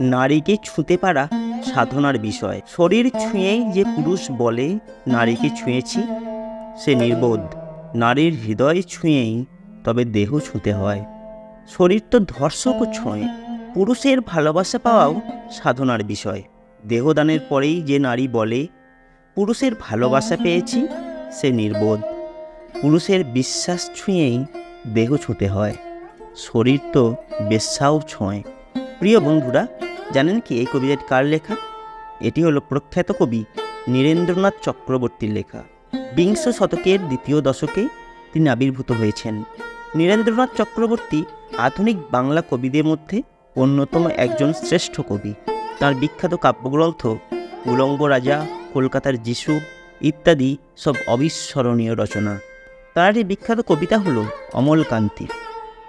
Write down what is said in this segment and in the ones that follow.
নারীকে ছুঁতে পারা সাধনার বিষয়। শরীর ছুঁয়েই যে পুরুষ বলে, নারীকে ছুঁয়েছি, সে নির্বোধ। নারীর হৃদয় ছুঁয়েই তবে দেহ ছুঁতে হয়। শরীর তো ধর্ষকও ছোঁয়। পুরুষের ভালোবাসা পাওয়াও সাধনার বিষয়। দেহদানের পরেই যে নারী বলে, পুরুষের ভালোবাসা পেয়েছি, সে নির্বোধ। পুরুষের বিশ্বাস ছুঁয়েই দেহ ছুঁতে হয়। শরীর তো বেশ্যাও ছোঁয়। প্রিয় বন্ধুরা জানেন কি এই কবিতাটি কার লেখা? এটি হলো প্রখ্যাত কবি নীরেন্দ্রনাথ চক্রবর্তীর লেখা। বিংশ শতকের দ্বিতীয় দশকে তিনি আবির্ভূত হয়েছেন। নীরেন্দ্রনাথ চক্রবর্তী আধুনিক বাংলা কবিদের মধ্যে অন্যতম একজন শ্রেষ্ঠ কবি। তার বিখ্যাত কাব্যগ্রন্থ উলঙ্গ রাজা, কলকাতার যিশু ইত্যাদি সব অবিস্মরণীয় রচনা। তার একটি বিখ্যাত কবিতা হল অমলকান্তি।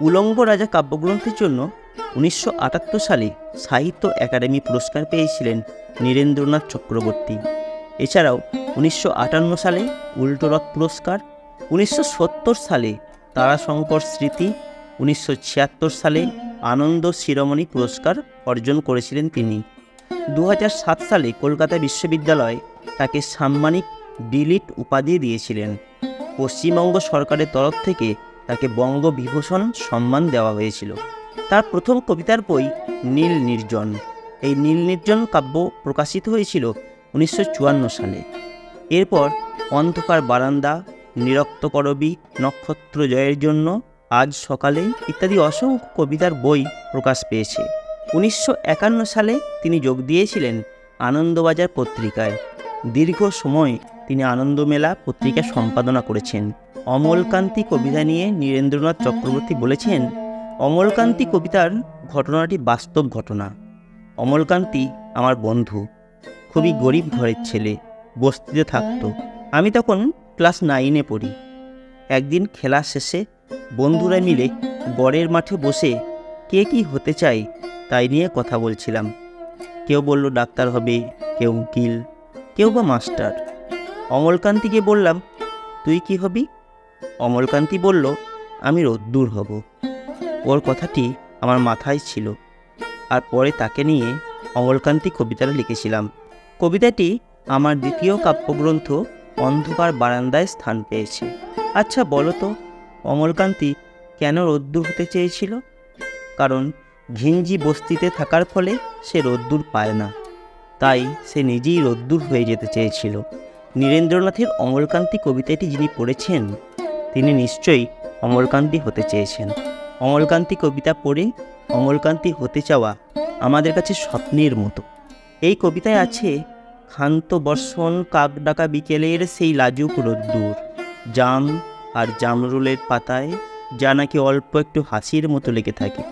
উলঙ্গ রাজা কাব্যগ্রন্থের জন্য উনিশশো আটাত্তর সালে সাহিত্য একাডেমি পুরস্কার পেয়েছিলেন নীরেন্দ্রনাথ চক্রবর্তী। এছাড়াও উনিশশো আটান্ন সালে উল্টোরথ পুরস্কার, উনিশশো সত্তর সালে তারাশঙ্কর স্মৃতি, উনিশশো ছিয়াত্তর সালে আনন্দ শিরোমণি পুরস্কার অর্জন করেছিলেন তিনি। দু সালে কলকাতা বিশ্ববিদ্যালয় তাকে সাম্মানিক ডিলিট উপাধি দিয়েছিলেন। পশ্চিমবঙ্গ সরকারের তরফ থেকে তাকে বঙ্গবিভূষণ সম্মান দেওয়া হয়েছিল। তার প্রথম কবিতার বই নীল নির্জন। এই নীল নির্জন কাব্য প্রকাশিত হয়েছিল উনিশশো চুয়ান্ন সালে। এরপর অন্ধকার বারান্দা, নিরক্ত করবি নক্ষত্র জয়ের জন্য আজ সকালে ইত্যাদি অসংখ্য কবিতার বই প্রকাশ পেয়েছে। উনিশশো একান্ন সালে তিনি যোগ দিয়েছিলেন আনন্দবাজার পত্রিকায়। দীর্ঘ সময় তিনি আনন্দমেলা পত্রিকা সম্পাদনা করেছেন। অমলকান্তি কবিতা নিয়ে নীরেন্দ্রনাথ চক্রবর্তী বলেছেন অমলকান্তি কবিতার ঘটনাটি বাস্তব ঘটনা। অমলকান্তি আমার বন্ধু, খুবই গরিব ঘরের ছেলে, বস্তিতে থাকতো। আমি তখন ক্লাস নাইনে পড়ি। একদিন খেলা শেষে বন্ধুরা মিলে গড়ের মাঠে বসে কে কি হতে চাই তাই নিয়ে কথা বলছিলাম। কেউ বলল, ডাক্তার হবে, কেউ উকিল, কেউ বা মাস্টার। অমলকান্তিকে বললাম, তুই কি হবি? অমলকান্তি বলল, আমি রোদ্দুর হব। ওর কথাটি আমার মাথায় ছিল আর পরে তাকে নিয়ে অমলকান্তি কবিতাটা লিখেছিলাম। কবিতাটি আমার দ্বিতীয় কাব্যগ্রন্থ অন্ধকার বারান্দায় স্থান পেয়েছে। আচ্ছা বলো তো, অমলকান্তি কেন রোদ্দুর হতে চেয়েছিল? কারণ ঘিঞ্জি বস্তিতে থাকার ফলে সে রোদ্দুর পায় না। তাই সে নিজেই রোদ্দুর হয়ে যেতে চেয়েছিল। নীরেন্দ্রনাথের অমলকান্তি কবিতাটি যিনি পড়েছেন, তিনি নিশ্চয়ই অমলকান্তি হতে চেয়েছেন। অমলকান্তি কবিতা পড়ে অমলকান্তি হতে চাওয়া আমাদের কাছে স্বপ্নের মতো। এই কবিতায় আছে ক্ষান্ত বর্ষণ কাক ডাকা বিকেলের সেই লাজুক রোদ্দুর। জাম আর জামরুলের পাতায় যা নাকি অল্প একটু হাসির মতো লেগে থাকে।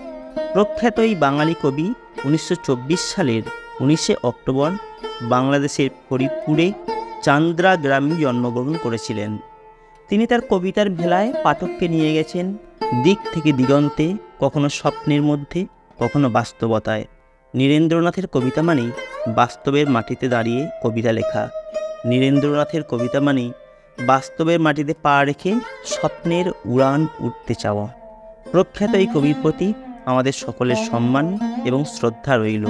প্রখ্যাত এই বাঙালি কবি উনিশশো চব্বিশ সালের উনিশে অক্টোবর বাংলাদেশের ফরিদপুরে চান্দ্রা গ্রামে জন্মগ্রহণ করেছিলেন। তিনি তার কবিতার ভেলায় পাঠককে নিয়ে গেছেন দিক থেকে দিগন্তে, কখনো স্বপ্নের মধ্যে, কখনো বাস্তবতায়। নীরেন্দ্রনাথের কবিতা মানেই বাস্তবের মাটিতে দাঁড়িয়ে কবিতা লেখা। নীরেন্দ্রনাথের কবিতা মানেই বাস্তবের মাটিতে পা রেখে স্বপ্নের উড়ান উঠতে চাওয়া। প্রখ্যাত এই কবির প্রতি আমাদের সকলের সম্মান এবং শ্রদ্ধা রইল।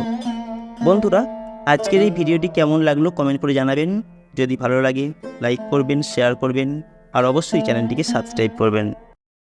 বন্ধুরা, আজকের এই ভিডিওটি কেমন লাগল কমেন্ট করে জানাবেন। যদি ভালো লাগে, লাইক করবেন, শেয়ার করবেন, আর অবশ্যই চ্যানেলটিকে সাবস্ক্রাইব করবেন।